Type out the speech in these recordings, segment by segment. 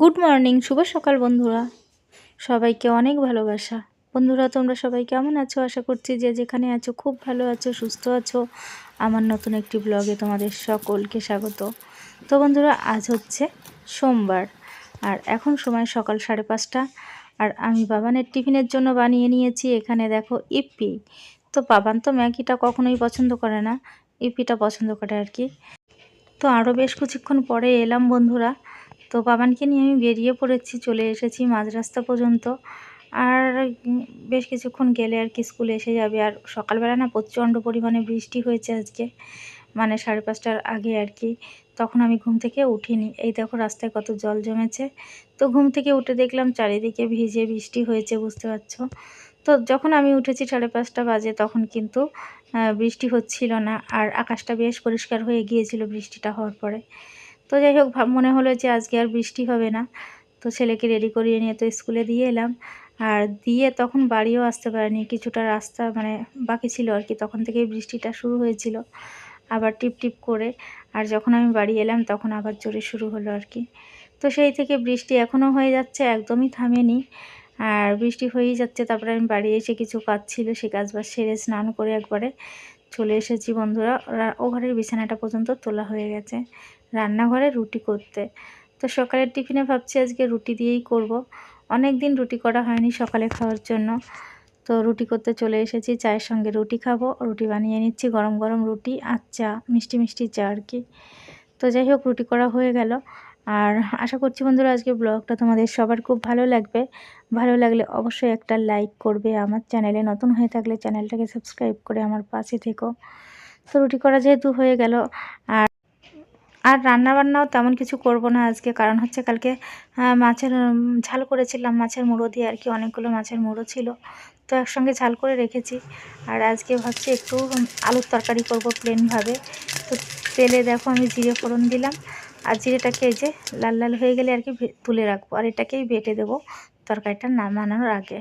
Good morning শুভ সকাল বন্ধুরা। সবাইকে অনেক ভালোবাসা। বন্ধুরা, তোমরা সবাই কেমন আছো? আশা করছি যে যেখানে আছো, খুব ভালো আছো, সুস্থ আছো। আমার নতুন একটি ব্লগে তোমাদের সকলকে স্বাগত। তো বন্ধুরা, আজ হচ্ছে সোমবার, আর এখন সময় সকাল সাড়ে পাঁচটা, আর আমি বাবানের টিফিনের জন্য বানিয়ে নিয়েছি। এখানে দেখো ইপি। তো বাবান তো ম্যাগিটা কখনোই পছন্দ করে না। ইপিটা পছন্দ করে আর কি। তো আরও বেশ কিছুক্ষণ পরে এলাম বন্ধুরা। তো বাবানকে নিয়ে আমি বেরিয়ে পড়েছি, চলে এসেছি মাঝ রাস্তা পর্যন্ত। আর বেশ কিছুক্ষণ গেলে আর কি স্কুলে এসে যাবে। আর সকালবেলা না প্রচণ্ড পরিমাণে বৃষ্টি হয়েছে আজকে মানে সাড়ে পাঁচটার আগে আর কি। তখন আমি ঘুম থেকে উঠিনি। এই দেখো রাস্তায় কত জল জমেছে। তো ঘুম থেকে উঠে দেখলাম চারিদিকে ভিজে বৃষ্টি হয়েছে, বুঝতে পারছ? তো যখন আমি উঠেছি সাড়ে পাঁচটা বাজে, তখন কিন্তু বৃষ্টি হচ্ছিল না। আর আকাশটা বেশ পরিষ্কার হয়ে গিয়েছিল বৃষ্টিটা হওয়ার পরে। তো যাই হোক মনে হলো যে আজকে আর বৃষ্টি হবে না। তো ছেলেকে রেডি করিয়ে নিয়ে তো স্কুলে দিয়ে এলাম। আর দিয়ে তখন বাড়িও আসতে পারেনি। কিছুটা রাস্তা মানে বাকি ছিল আর কি। তখন থেকেই বৃষ্টিটা শুরু হয়েছিল। আবার টিপ টিপ করে। আর যখন আমি বাড়ি এলাম, তখন আবার জোরে শুরু হলো আর কি। তো সেই থেকে বৃষ্টি এখনও হয়ে যাচ্ছে, একদমই থামেনি। আর বৃষ্টি হয়েই যাচ্ছে। তারপরে আমি বাড়ি এসে কিছু কাজ ছিল, সে কাজ বাজ সেরে স্নান করে একবারে চলে এসেছি বন্ধুরা। ও ঘরের বিছানাটা পর্যন্ত তোলা হয়ে গেছে। রান্নাঘরে রুটি করতে। তো সকালের টিফিনে ভাবছি আজকে রুটি দিয়েই করব। অনেক দিন রুটি করা হয়নি সকালে খাওয়ার জন্য। তো রুটি করতে চলে এসেছি, চায়ের সঙ্গে রুটি খাব। রুটি বানিয়ে নিচ্ছি, গরম গরম রুটি আর চা, মিষ্টি মিষ্টি চা আর কি। তো যাই হোক, রুটি করা হয়ে গেল। আর আশা করছি বন্ধুরা আজকে ব্লগটা তোমাদের সবার খুব ভালো লাগবে। ভালো লাগলে অবশ্যই একটা লাইক করবে। আমার চ্যানেলে নতুন হয়ে থাকলে চ্যানেলটাকে সাবস্ক্রাইব করে আমার পাশে থেকো। তো রুটি করা যেহেতু হয়ে গেল, আর আর রান্নাবান্নাও তেমন কিছু করব না আজকে। কারণ হচ্ছে কালকে মাছের ঝাল করেছিলাম, মাছের মুড়ো দিয়ে আর কি অনেকগুলো মাছের মুড়ো ছিল। তো একসঙ্গে ঝাল করে রেখেছি। আর আজকে ভাবছি একটু আলুর তরকারি করব প্লেনভাবে তো তেলে দেখো আমি জিরে ফোড়ন দিলাম। আর জিরেটাকে এই যে লাল লাল হয়ে গেলে আর কি তুলে রাখব। আর এটাকেই বেটে দেবো তরকারিটা নামানোর আগে।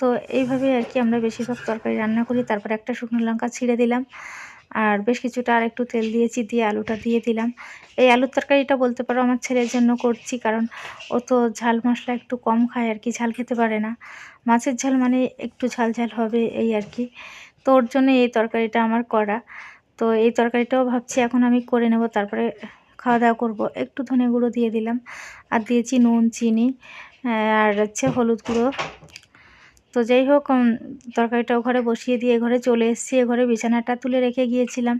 তো এইভাবে আর কি আমরা বেশিরভাগ তরকারি রান্না করি। তারপর একটা শুকনো লঙ্কা ছিঁড়ে দিলাম। আর বেশ কিছুটা আর একটু তেল দিয়েছি, দিয়ে আলুটা দিয়ে দিলাম। এই আলুর তরকারিটা বলতে পারো আমার ছেলের জন্য করছি, কারণ ও তো ঝাল মশলা একটু কম খায় আর কি, ঝাল খেতে পারে না। মাছের ঝাল মানে একটু ঝাল ঝাল হবে এই আর কি। তো ওর জন্য এই তরকারিটা আমার করা। তো এই তরকারিটাও ভাবছি এখন আমি করে নেব, তারপরে খাওয়া দাওয়া করব। একটু ধনে গুঁড়ো দিয়ে দিলাম, আর দিয়েছি নুন, চিনি আর হচ্ছে হলুদ গুঁড়ো। তো যাই হোক তরকারিটাও ঘরে বসিয়ে দিয়ে ঘরে চলে এসেছি। এ ঘরে বিছানাটা তুলে রেখে গিয়েছিলাম,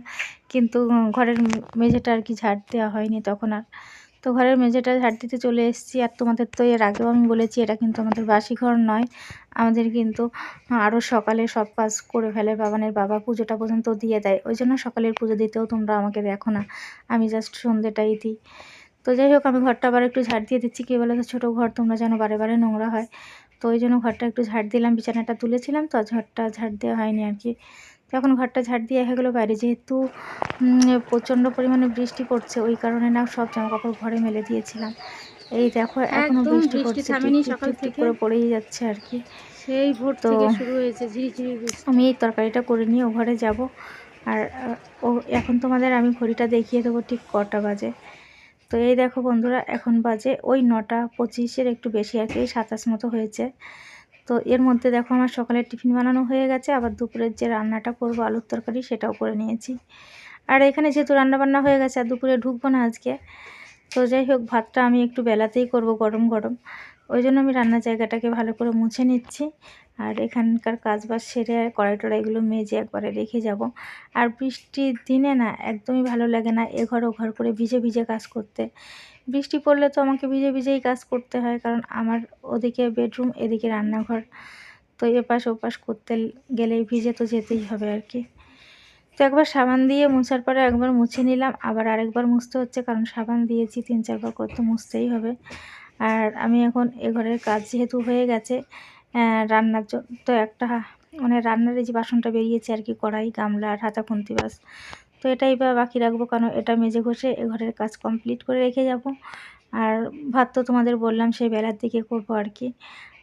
কিন্তু ঘরের মেঝেটা আর কি ঝাড় দেওয়া হয়নি তখন আর। তো ঘরের মেঝেটা ঝাড় দিতে চলে এসেছি। আর তোমাদের তো এর আগেও আমি বলেছি এটা কিন্তু আমাদের বাসি ঘর নয়। আমাদের কিন্তু আরও সকালে সব কাজ করে ফেলে। বাবানের বাবা পুজোটা পর্যন্ত দিয়ে দেয়। ওই জন্য সকালের পুজো দিতেও তোমরা আমাকে দেখো না। আমি জাস্ট সন্ধ্যেটাই দিই। তো যাই হোক, আমি ঘরটা আবার একটু ঝাড় দিয়ে দিচ্ছি। কী বলে তো ছোটো ঘর তোমরা যেন বারে বারে নোংরা হয়। তো ওই জন্য ঘরটা একটু ঝাড় দিলাম বিছানাটা তুলেছিলাম তো ঝড়টা ঝাড় দেওয়া হয়নি আর কি। তো এখন ঘরটা ঝাড় দিয়ে হয়ে গেলো বাইরে যেহেতু প্রচণ্ড পরিমাণে বৃষ্টি পড়ছে ওই কারণে না সব জামা কাপড় ঘরে মেলে দিয়েছিলাম। এই দেখো এখনও বৃষ্টি পড়ছে সকাল থেকে। করে পড়েই যাচ্ছে আর কি। সেই ভোর তো থেকে শুরু হয়েছে ঝিরিঝিরি বৃষ্টি। আমি এই তরকারিটা করে নিয়ে ও ঘরে যাব। আর ও এখন তোমাদের আমি ঘড়িটা দেখিয়ে দেবো ঠিক কটা বাজে। তো এই দেখো বন্ধুরা, এখন বাজে ওই নটা পঁচিশের একটু বেশি আর কি সাতাশ মতো হয়েছে। তো এর মধ্যে দেখো আমার সকালে টিফিন বানানো হয়ে গেছে, আবার দুপুরের যে রান্নাটা করব, আলুর তরকারি সেটাও করে নিয়েছি। আর এখানে যেহেতু রান্নাবান্না হয়ে গেছে, আর দুপুরে ঢুকবো না আজকে, তো যাই হোক, ভাতটা আমি একটু বেলাতেই করব গরম গরম। ওই জন্য আমি রান্নার জায়গাটাকে ভালো করে মুছে নিচ্ছি। আর এখানকার কাজ বাজ সেরে কড়াই টড়াইগুলো মেজে একবারে রেখে যাব। আর বৃষ্টির দিনে না একদমই ভালো লাগে না এ ঘর ও ঘর করে ভিজে ভিজে কাজ করতে। বৃষ্টি পড়লে তো আমাকে ভিজে ভিজেই কাজ করতে হয়, কারণ আমার ওদিকে বেডরুম, এদিকে রান্নাঘর। তো এপাশ ওপাশ করতে গেলেই ভিজে তো যেতেই হবে আর কি। তো একবার সাবান দিয়ে মুছার পরে একবার মুছে নিলাম, আবার আরেকবার মুছতে হচ্ছে, কারণ সাবান দিয়েছি, তিন চারবার করতে মুছতেই হবে। আর আমি এখন এ ঘরের কাজ যেহেতু হয়ে গেছে রান্নার তো একটা মানে রান্নার যে বাসনটা বেরিয়েছে আর কি, কড়াই, গামলা আর হাতা খুন্তি বাস তো এটাই বা বাকি রাখব, কারণ এটা মেজে ঘষে এ ঘরের কাজ কমপ্লিট করে রেখে যাব। আর ভাত তো তোমাদের বললাম, সেই বেলার দিকে করব আর কি।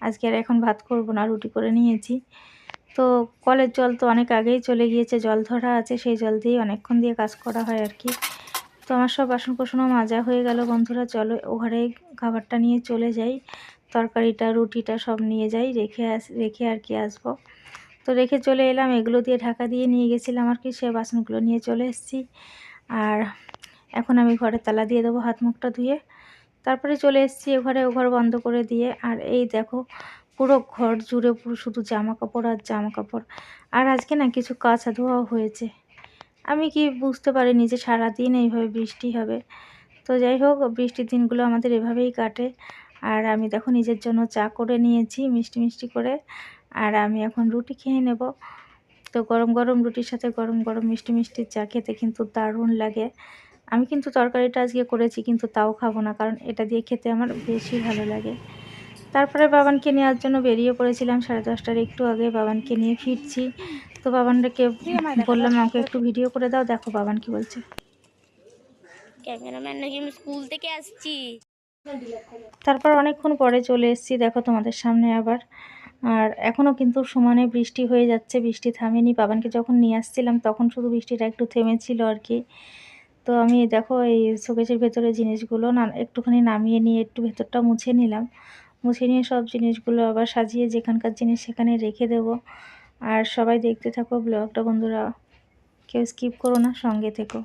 আজকে আর এখন ভাত করব না, রুটি করে নিয়েছি। তো কলের জল তো অনেক আগেই চলে গিয়েছে, জল ধরা আছে, সেই জল দিয়েই অনেকক্ষণ দিয়ে কাজ করা হয় আর কি। তো আমার সব বাসন কোসনও মাজা হয়ে গেল, বন্ধুরা। চলো ঘরে খাবারটা নিয়ে চলে যাই। তরকারিটা, রুটিটা সব নিয়ে যাই, রেখে আস, রেখে আর কি আসব। তো রেখে চলে এলাম, এগুলো দিয়ে ঢাকা দিয়ে নিয়ে গেছিলাম আর কি, সে বাসনগুলো নিয়ে চলে এসেছি। আর এখন আমি ঘরে তালা দিয়ে দেবো হাত মুখটা ধুয়ে। তারপরে চলে এসেছি এ ঘরে ও ঘর বন্ধ করে দিয়ে। আর এই দেখো, পুরো ঘর জুড়ে পুরো শুধু জামা কাপড় আর জামা কাপড় আর আজকে না কিছু কাঁচা ধোয়াও হয়েছে। আমি কি বুঝতে পারিনি যে সারাদিন এইভাবে বৃষ্টি হবে। তো যাই হোক, বৃষ্টির দিনগুলো আমাদের এভাবেই কাটে। আর আমি দেখো নিজের জন্য চা করে নিয়েছি মিষ্টি মিষ্টি করে। আর আমি এখন রুটি খেয়ে নেব। তো গরম গরম রুটির সাথে গরম গরম মিষ্টি মিষ্টি চা খেতে কিন্তু দারুণ লাগে। আমি কিন্তু তরকারিটা আজকে করেছি কিন্তু তাও খাব না, কারণ এটা দিয়ে খেতে আমার বেশি ভালো লাগে। তারপরে বাবানকে নেওয়ার জন্য বেরিয়ে পড়েছিলাম সাড়ে দশটার একটু আগে বাবানকে নিয়ে ফিরছি। তো বাবানটাকে বললাম আমাকে একটু ভিডিও করে দাও দেখো বাবান কি বলছে। ক্যামেরাম্যান নাকি আমি স্কুল থেকে আসছি। তারপর অনেকক্ষণ পরে চলে এসেছি দেখো তোমাদের সামনে আবার। আর এখনও কিন্তু সমানে বৃষ্টি হয়ে যাচ্ছে বৃষ্টি থামেনি। বাবানকে যখন নিয়ে আসছিলাম তখন শুধু বৃষ্টিটা একটু থেমেছিল আর কি। তো আমি দেখো এই শোকেসের ভেতরে জিনিসগুলো না একটুখানি নামিয়ে নিয়ে একটু ভেতরটা মুছে নিলাম। মুছে নিয়ে সব জিনিসগুলো আবার সাজিয়ে যেখানকার জিনিস সেখানে রেখে দেব। আর সবাই দেখতে থাকো ব্লগটা বন্ধুরা। কেউ স্কিপ করো না, সঙ্গে থেকো।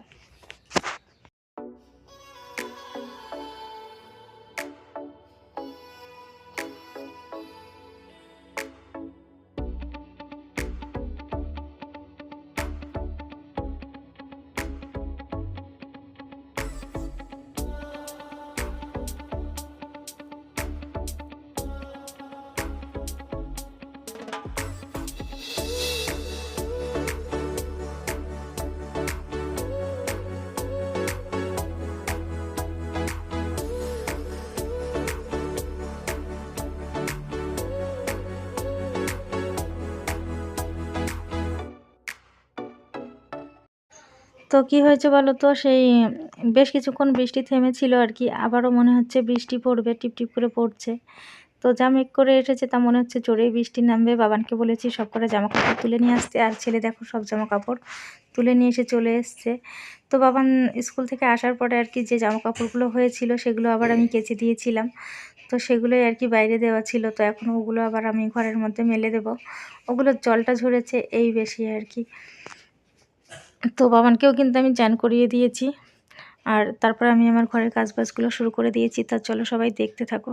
তো কি হয়েছে বলো তো? সেই বেশ কিছুক্ষণ বৃষ্টি থেমেছিল আর কি। আবারও মনে হচ্ছে বৃষ্টি পড়বে টিপটিপ করে পড়ছে। তো যা মেঘ করে এসেছে, তা মনে হচ্ছে জোরেই বৃষ্টি নামবে। বাবানকে বলেছি, সব করে জামা কাপড় তুলে নিয়ে আসতে। আর ছেলে দেখো সব জামা কাপড় তুলে নিয়ে এসে চলে এসছে। তো বাবান স্কুল থেকে আসার পরে আর কি যে জামা কাপড়গুলো হয়েছিল, সেগুলো আবার আমি কেচে দিয়েছিলাম। তো সেগুলোই আর কি বাইরে দেওয়া ছিল। তো এখন ওগুলো আবার আমি ঘরের মধ্যে মেলে দেব। ওগুলোর জলটা ঝরেছে, এই বেশি আর কি। তো বাবানকেও কিন্তু আমি চান করিয়ে দিয়েছি। আর তারপর আমি আমার ঘরের কাজবাজগুলো শুরু করে দিয়েছি। তা চলো সবাই দেখতে থাকো।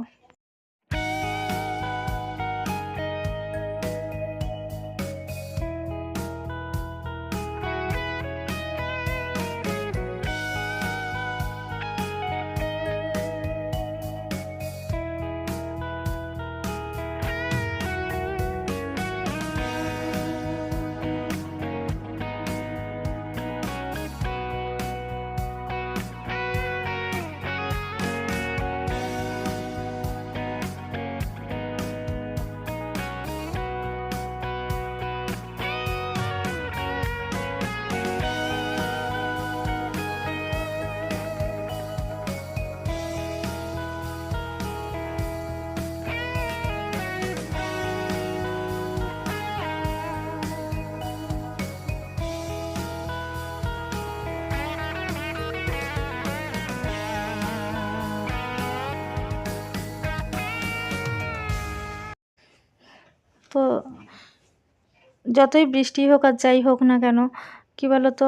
তো যতই বৃষ্টি হোক আর যাই হোক না কেন, কি বলো তো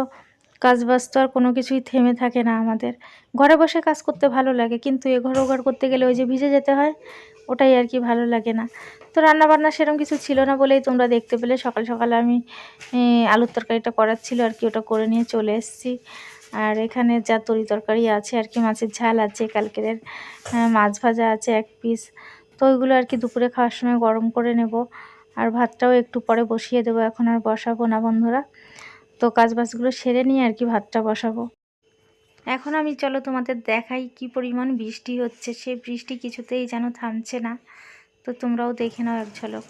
কাজ বাজ তো আর কোনো কিছুই থেমে থাকে না আমাদের। ঘরে বসে কাজ করতে ভালো লাগে, কিন্তু এ ঘর ও ঘর করতে গেলে ওই যে ভিজে যেতে হয়, ওটাই আর কি ভালো লাগে না। তো রান্না বান্না সেরকম কিছু ছিল না বলেই তোমরা দেখতে পেলে, সকাল সকালে আমি আলুর তরকারিটা করার ছিল আর কি, ওটা করে নিয়ে চলে এসেছি। আর এখানে যা তরি তরকারি আছে আর কি, মাছের ঝাল আছে, কালকের মাছ ভাজা আছে এক পিস তো ওইগুলো আর কি দুপুরে খাওয়ার সময় গরম করে নেব। আর ভাতটাও একটু পরে বসিয়ে দেবো, এখন আর বসাবো না বন্ধুরা। তো কাজ বাজগুলো সেরে নিয়ে আর কি ভাতটা বসাবো। এখন আমি চলো তোমাদের দেখাই কি পরিমাণ বৃষ্টি হচ্ছে। সেই বৃষ্টি কিছুতেই যেন থামছে না। তো তোমরাও দেখে নাও এক ঝলক।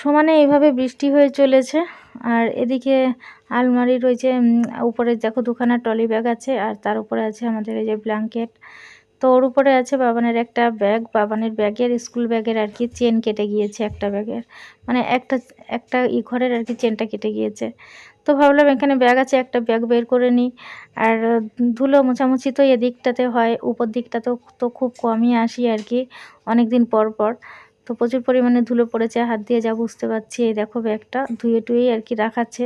সমানে এইভাবে বৃষ্টি হয়ে চলেছে। আর এদিকে যে উম, উপরে দেখো দুখানা টলি ব্যাগ আছে আর তার উপরে আছে আমাদের এই যে ব্ল্যাঙ্কেট। তো ওর উপরে আছে বাবানের একটা ব্যাগ বাবানের ব্যাগের স্কুল ব্যাগের আর কি চেন কেটে গিয়েছে একটা ব্যাগের। মানে একটা একটা ই ঘরের আর কি চেনটা কেটে গিয়েছে। তো ভাবলাম এখানে ব্যাগ আছে একটা ব্যাগ বের করে নিই। আর ধুলো মোছামুছি তো এদিকটাতে হয় উপর দিকটাতেও তো খুব কমই আসি আর কি অনেক দিন পর পর। তো প্রচুর পরিমাণে ধুলো পড়েছে হাত দিয়ে যা বুঝতে পারছি এই দেখো ব্যাগটা ধুয়ে টুয়েই আর কি রাখাচ্ছে।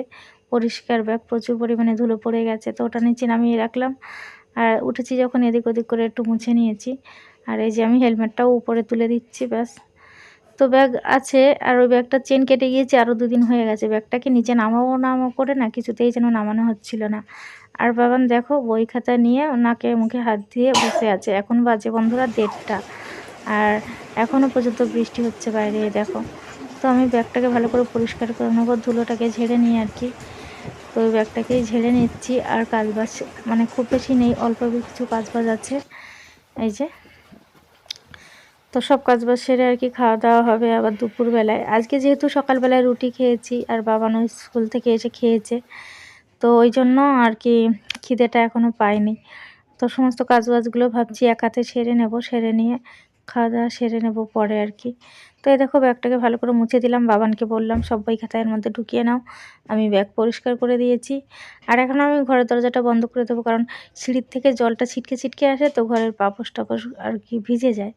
পরিষ্কার ব্যাগ প্রচুর পরিমাণে ধুলো পড়ে গেছে, তো ওটা নিচে নামিয়ে রাখলাম। আর উঠেছি যখন এদিক ওদিক করে একটু মুছে নিয়েছি। আর এই যে আমি হেলমেটটাও উপরে তুলে দিচ্ছি, ব্যাস। তো ব্যাগ আছে, আর ওই ব্যাগটা চেন কেটে গিয়েছে আরও দুদিন হয়ে গেছে। ব্যাগটাকে নিচে নামাবো নামো করে না, কিছুতেই যেন নামানো হচ্ছিল না। আর বাবান দেখো, বই খাতা নিয়ে নাকে মুখে হাত দিয়ে বসে আছে। এখন বাজে বন্ধুরা দেড়টা। আর এখনও পর্যন্ত বৃষ্টি হচ্ছে বাইরে, দেখো। তো আমি ব্যাগটাকে ভালো করে পরিষ্কার করে নেব, ধুলোটাকে ঝেড়ে নিই আর কি। তো ওই ব্যাগটাকেই ঝেড়ে নিচ্ছি আর কাজ বাজ মানে খুব বেশি নেই, অল্প কিছু কাজ বাজ আছে। এই যে। তো সব কাজ বাজ সেরে আর কি খাওয়া দাওয়া হবে আবার দুপুরবেলায়। আজকে যেহেতু সকালবেলায় রুটি খেয়েছি আর বাবানো স্কুল থেকে এসে খেয়েছে। তো ওই জন্য আর কি খিদেটা এখনও পাইনি। তো সমস্ত কাজ বাজগুলো ভাবছি এক হাতে সেরে নেব, সেরে নিয়ে খাওয়া দাওয়া সেরে নেব পরে আর কি। এই দেখো, ব্যাগটাকে ভালো করে মুছে দিলাম। বাবানকে বললাম সব বই খাতায়ের মধ্যে ঢুকিয়ে নাও। আমি ব্যাগ পরিষ্কার করে দিয়েছি। আর এখন আমি ঘরের দরজাটা বন্ধ করে দেবো, কারণ সিঁড়ির থেকে জলটা ছিটকে ছিটকে আসে, তো ঘরের পাপোশ টাপোশ আর কি ভিজে যায়।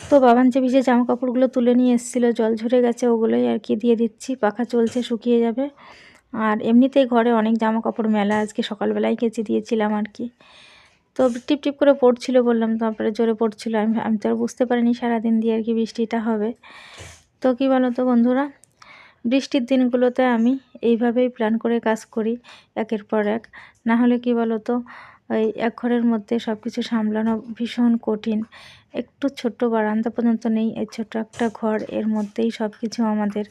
তো বাবান যে ভিজে জামা কাপড়গুলো তুলে নিয়ে এসেছিল, জল ঝরে গেছে, ওগুলোই আর কি দিয়ে দিচ্ছি। পাখা চলছে, শুকিয়ে যাবে। আর এমনিতেই ঘরে অনেক জামা কাপড় মেলা, আজকে সকালবেলায় কেচে দিয়েছিলাম আর কি। তো টিপ টিপ করে পড়ছিল বললাম, তারপরে জোরে পড়ছিল। আমি আমি তো আর বুঝতে পারিনি সারাদিন দিয়ে আর কি বৃষ্টিটা হবে। তো কী বলো তো বন্ধুরা, বৃষ্টির দিনগুলোতে আমি এইভাবেই প্ল্যান করে কাজ করি, একের পর এক। না হলে কী বলো তো ওই এক ঘরের মধ্যে সব কিছু সামলানো ভীষণ কঠিন। একটু ছোট্ট বারান্দা পর্যন্ত নেই, এই ছোট্ট একটা ঘর, এর মধ্যেই সব কিছু আমাদের।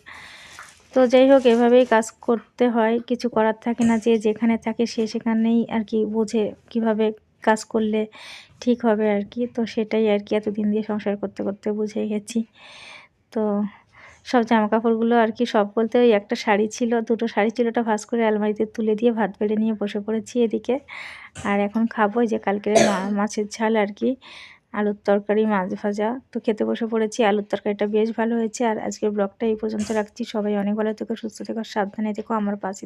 তো যাই হোক, এভাবেই কাজ করতে হয়। কিছু করার থাকে না, যে যেখানে থাকে সে সেখানেই আর কি বোঝে কীভাবে কাজ করলে ঠিক হবে আর কি। তো সেটাই আর কি এতদিন দিয়ে সংসার করতে করতে বুঝে গেছি। তো সব জামা কাপড়গুলো আর কি সব বলতে ওই একটা শাড়ি ছিল, দুটো শাড়ি ছিল ওটা ভাস করে আলমারিতে তুলে দিয়ে ভাত বেড়ে নিয়ে বসে পড়েছি এদিকে। আর এখন খাব যে কালকের মাছের ঝাল আর কি, আলুর তরকারি, মাছ ভাজা। তো খেতে বসে পড়েছি, আলুর তরকারিটা বেশ ভালো হয়েছে। আর আজকের ব্লগটা এই পর্যন্ত রাখছি। সবাই অনেক ভালো থেকো, সুস্থ থেকো, সাবধানে থেকো। আমার পাশে